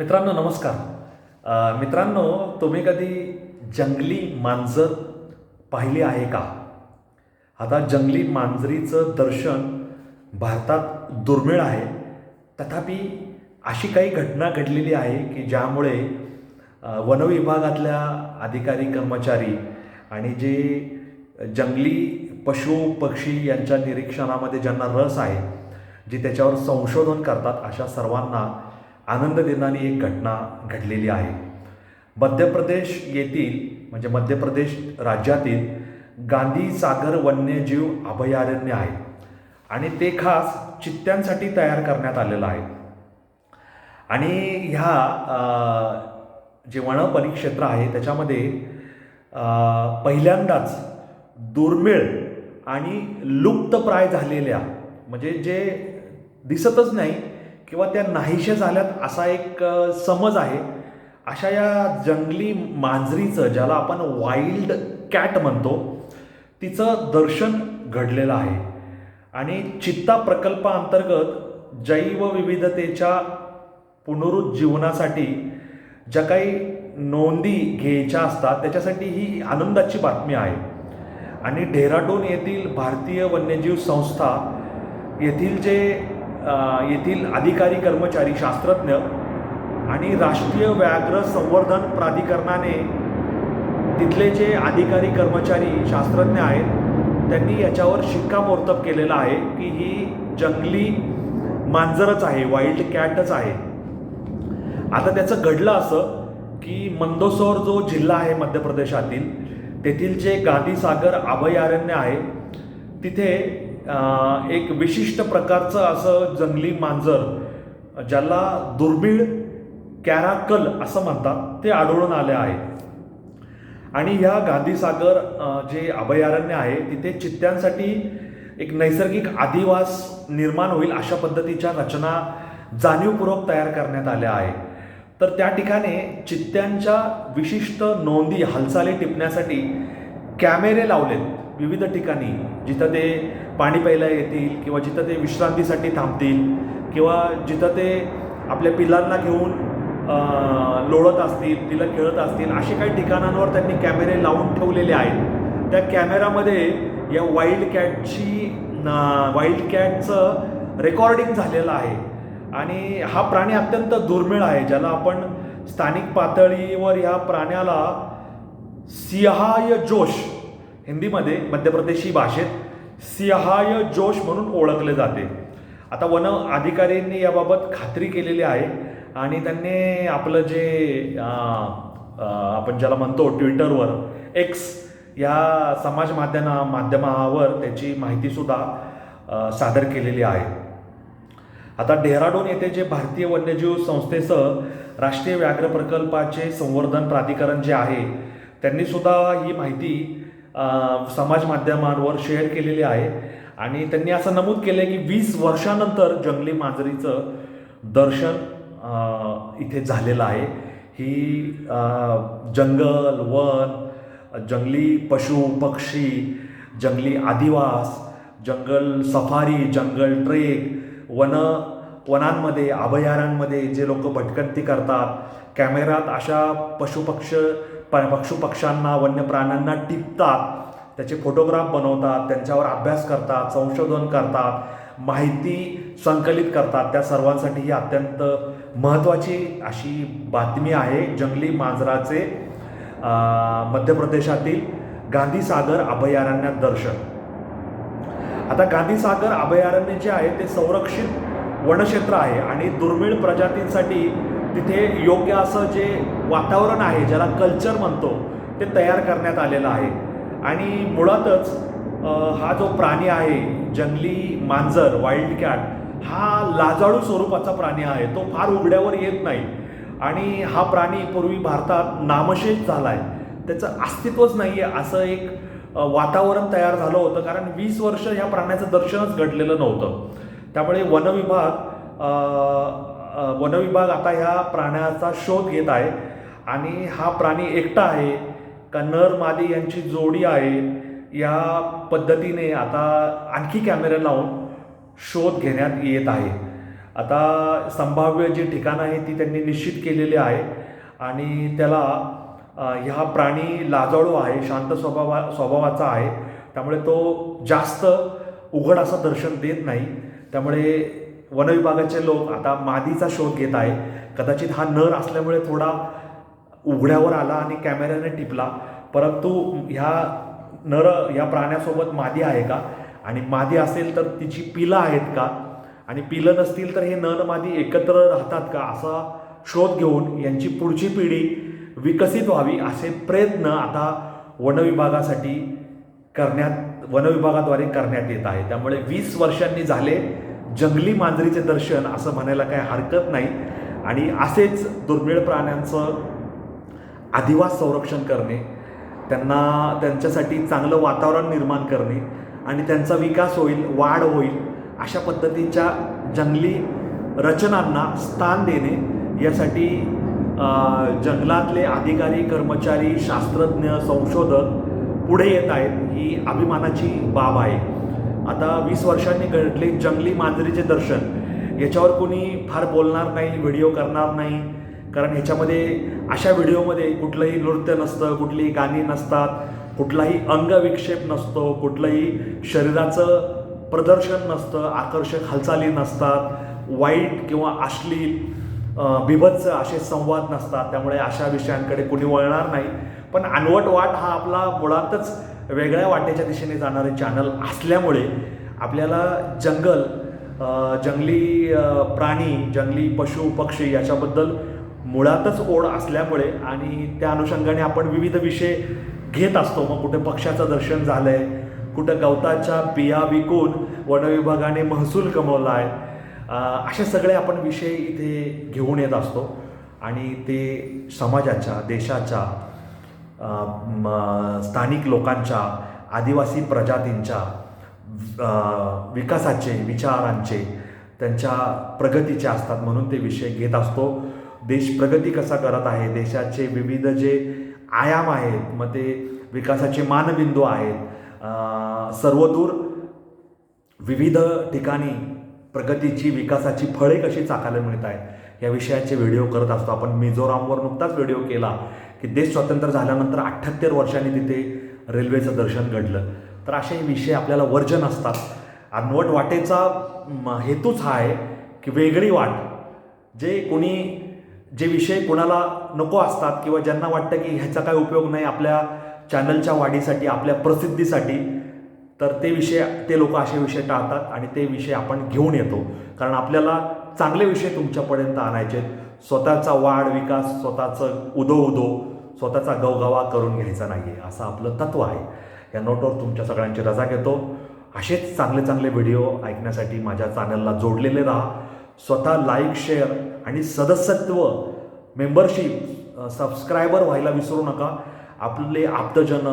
मित्रांनो नमस्कार. मित्रांनो तुम्ही कधी जंगली मांजर पाहिली आहे का? आता जंगली मांजरीचं दर्शन भारतात दुर्मिळ आहे. तथापि अशी काही घटना घडलेली आहे की ज्यामुळे वनविभागातल्या अधिकारी कर्मचारी आणि जे जंगली पशु पक्षी यांच्या निरीक्षणामध्ये ज्यांना रस आहे जे त्याच्यावर संशोधन करतात अशा सर्वांना आनंद देणारी एक घटना घडलेली आहे. मध्य प्रदेश येथील म्हणजे मध्य प्रदेश राज्यातील गांधी सागर वन्यजीव अभयारण्य आहे आणि ते खास चित्त्यांसाठी तयार करण्यात आलेलं आहे. आणि ह्या जे वन परिक्षेत्र आहे त्याच्यामध्ये पहिल्यांदाच दुर्मिळ आणि लुप्तप्राय झालेल्या म्हणजे जे दिसतच नाही किंवा त्या नाहीशा झाल्यात असा एक समज आहे. अशा या जंगली मांजरीचं ज्याला आपण वाईल्ड कॅट म्हणतो तिचं दर्शन घडलेलं आहे. आणि चित्ता प्रकल्पाअंतर्गत जैवविविधतेच्या पुनरुज्जीवनासाठी ज्या काही नोंदी घ्यायच्या असतात त्याच्यासाठी ही आनंदाची बातमी आहे. आणि डेहराडून येथील भारतीय वन्यजीव संस्था येथील जे येथील अधिकारी कर्मचारी शास्त्रज्ञ आणि राष्ट्रीय व्याघ्र संवर्धन प्राधिकरणाने तिथले जे अधिकारी कर्मचारी शास्त्रज्ञ आहेत त्यांनी याच्यावर शिक्कामोर्तब केलेलं आहे की ही जंगली मांजरच आहे वाईल्ड कॅटच आहे. आता त्याचं घडलं असं की मंदोसोर जो जिल्हा आहे मध्य प्रदेशातील तेथील जे गांधीसागर अभयारण्य आहे तिथे एक विशिष्ट प्रकारचं असं जंगली मांजर ज्याला दुर्मिळ कॅराकल असं म्हणतात ते आढळून आले आहे. आणि ह्या गांधीसागर जे अभयारण्य आहे तिथे चित्त्यांसाठी एक नैसर्गिक अधिवास निर्माण होईल अशा पद्धतीच्या रचना जाणीवपूर्वक तयार करण्यात आल्या आहे. तर त्या ठिकाणी चित्त्यांच्या विशिष्ट नोंदी हालचाली टिपण्यासाठी कॅमेरे लावलेत. विविध ठिकाणी जिथं ते पाणी प्यायला येतील किंवा जिथं ते विश्रांतीसाठी थांबतील किंवा जिथं ते आपल्या पिलांना घेऊन लोळत असतील तिला खेळत असतील असे काही ठिकाणांवर त्यांनी कॅमेरे लावून ठेवलेले आहेत. त्या कॅमेरामध्ये या वाईल्ड कॅटची वाईल्ड कॅटचं रेकॉर्डिंग झालेलं आहे. आणि हा प्राणी अत्यंत दुर्मिळ आहे ज्याला आपण स्थानिक पातळीवर या प्राण्याला सिहाय जोश हिंदीमध्ये मध्य प्रदेशी भाषेत सिहाय जोश म्हणून ओळखले जाते. आता वन अधिकाऱ्यांनी याबाबत खात्री केलेली आहे आणि त्यांनी आपलं जे आपण ज्याला म्हणतो ट्विटरवर एक्स या समाज माध्यमा माध्यमावर त्याची माहितीसुद्धा सादर केलेली आहे. आता डेहराडून येथे जे भारतीय वन्यजीव संस्थेसह राष्ट्रीय व्याघ्र प्रकल्पाचे संवर्धन प्राधिकरण जे आहे त्यांनीसुद्धा ही माहिती समाज माध्यमांवर शेअर केलेली आहे. आणि त्यांनी असं नमूद केलं की वीस वर्षानंतर जंगली मांजरीचं दर्शन इथे झालेलं आहे. ही जंगल वन जंगली पशु पक्षी जंगली आदिवास जंगल सफारी जंगल ट्रेक वन वनांमध्ये अभयारण्यांमध्ये जे लोक भटकंती करतात कॅमेरात अशा पशुपक्ष प पशुपक्ष्यांना वन्य प्राण्यांना टिपतात. त्याचे फोटोग्राफ बनवतात त्यांच्यावर अभ्यास करतात संशोधन करतात माहिती संकलित करतात. त्या सर्वांसाठी ही अत्यंत महत्त्वाची अशी बातमी आहे जंगली मांजराचे मध्य प्रदेशातील गांधीसागर अभयारण्यात दर्शन. आता गांधीसागर अभयारण्य जे आहे ते संरक्षित वनक्षेत्र आहे आणि दुर्मिळ प्रजातींसाठी तिथे योग्य असं जे वातावरण आहे ज्याला कल्चर म्हणतो ते तयार करण्यात आलेलं आहे. आणि मुळातच हा जो प्राणी आहे जंगली मांजर वाईल्ड कॅट हा लाजाळू स्वरूपाचा प्राणी आहे. तो फार उघड्यावर येत नाही. आणि हा प्राणी पूर्वी भारतात नामशेष झाला आहे त्याचं अस्तित्वच नाही आहे असं एक वातावरण तयार झालं होतं कारण वीस वर्ष ह्या प्राण्याचं दर्शनच घडलेलं नव्हतं. त्यामुळे वनविभाग वनविभाग आता ह्या प्राण्याचा शोध घेत आहे. आणि हा प्राणी एकटा आहे का नर मादी यांची जोडी आहे या पद्धतीने आता आणखी कॅमेरा लावून शोध घेण्यात येत आहे. आता संभाव्य जी ठिकाणं आहे ती त्यांनी निश्चित केलेली आहे आणि त्याला ह्या प्राणी लाजाळू आहे शांत स्वभावा स्वभावाचा आहे. त्यामुळे तो जास्त उघड असं दर्शन देत नाही. त्यामुळे वनविभागाचे लोक आता मादीचा शोध घेत आहे कदाचित हा नर असल्यामुळे थोडा उघड्यावर आला आणि कॅमेऱ्याने टिपला. परंतु ह्या नर या प्राण्यासोबत मादी आहे का? आणि मादी असेल तर तिची पिलं आहेत का? आणि पिलं नसतील तर हे नर मादी एकत्र राहतात का? असा शोध घेऊन यांची पुढची पिढी विकसित व्हावी असे प्रयत्न आता वनविभागासाठी करण्यात वनविभागाद्वारे करण्यात येत आहे. त्यामुळे वीस वर्षांनी झाले जंगली मांजरीचे दर्शन असं म्हणायला काही हरकत नाही. आणि असेच दुर्मिळ प्राण्यांचं अधिवास संरक्षण करणे त्यांना त्यांच्यासाठी चांगलं वातावरण निर्माण करणे आणि त्यांचा विकास होईल वाढ होईल अशा पद्धतीच्या जंगली रचनांना स्थान देणे यासाठी जंगलातले अधिकारी कर्मचारी शास्त्रज्ञ संशोधक पुढे येत आहेत ही अभिमानाची बाब आहे. आता वीस वर्षांनी घडले जंगली मांजरीचे दर्शन. याच्यावर कोणी फार बोलणार नाही व्हिडिओ करणार नाही. कारण ह्याच्यामध्ये अशा व्हिडिओमध्ये कुठलंही नृत्य नसतं कुठलीही गाणी नसतात कुठलाही अंगविक्षेप नसतो कुठलंही शरीराचं प्रदर्शन नसतं आकर्षक हालचाली नसतात वाईट किंवा अश्लील बिभत्स असे संवाद नसतात. त्यामुळे अशा विषयांकडे कुणी वळणार नाही. पण अनवट वाट हा आपला मुळातच वेगळ्या वाटेच्या दिशेने जाणारे चॅनल असल्यामुळे आपल्याला जंगल जंगली प्राणी जंगली पशु पक्षी याच्याबद्दल मुळातच ओढ असल्यामुळे आणि त्या अनुषंगाने आपण विविध विषय घेत असतो. मग कुठे पक्ष्याचं दर्शन झालंय कुठं गवताच्या बिया विकून वनविभागाने महसूल कमवला आहे असे सगळे आपण विषय इथे घेऊन येत असतो. आणि ते समाजाच्या देशाच्या स्थानिक लोकांच्या आदिवासी प्रजातींच्या विकासाचे विचारांचे त्यांच्या प्रगतीचे असतात म्हणून ते विषय घेत असतो. देश प्रगती कसा करत आहे देशाचे विविध जे आयाम आहेत मग ते विकासाचे मानबिंदू आहेत सर्वदूर विविध ठिकाणी प्रगतीची विकासाची फळे कशी चाकायला मिळत आहेत या विषयाचे व्हिडिओ करत असतो आपण. मिझोरामवर नुकताच व्हिडिओ केला की देश स्वतंत्र झाल्यानंतर अठ्ठ्याहत्तर वर्षांनी तिथे रेल्वेचं दर्शन घडलं. तर असे विषय आपल्याला वर्जन असतात. अनवट वाटेचा हेतूच हा आहे की वेगळी वाट. जे कोणी जे विषय कोणाला नको असतात किंवा ज्यांना वाटतं की ह्याचा काय उपयोग नाही आपल्या चॅनलच्या वाढीसाठी आपल्या प्रसिद्धीसाठी तर ते विषय ते लोक असे विषय टाळतात आणि ते विषय आपण घेऊन येतो. कारण आपल्याला चांगले विषय तुमच्यापर्यंत आणायचे स्वतःचा वाढ विकास स्वतःचं उदो उदो स्वतःचा गवगवा करून घ्यायचा नाही आहे असं आपलं तत्व आहे. या नोटवर तुमच्या सगळ्यांची रजा घेतो. असेच चांगले चांगले व्हिडिओ ऐकण्यासाठी माझ्या चॅनलला जोडलेले राहा. स्वतः लाईक शेअर आणि सदस्यत्व मेंबरशिप सबस्क्रायबर व्हायला विसरू नका. आपले आप्तजन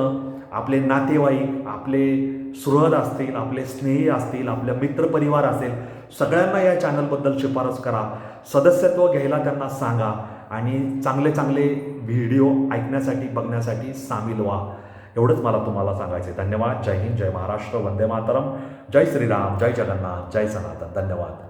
आपले नातेवाईक आपले सुहृद असतील आपले स्नेही असतील आपले मित्रपरिवार असेल सगळ्यांना या चॅनलबद्दल शिफारस करा. सदस्यत्व घ्यायला त्यांना सांगा आणि चांगले चांगले व्हिडिओ ऐकण्यासाठी बघण्यासाठी सामील व्हा. एवढंच मला तुम्हाला सांगायचं आहे धन्यवाद. जय हिंद. जय महाराष्ट्र. वंदे मातरम. जय श्रीराम. जय जगन्नाथ. जय सनातन. धन्यवाद.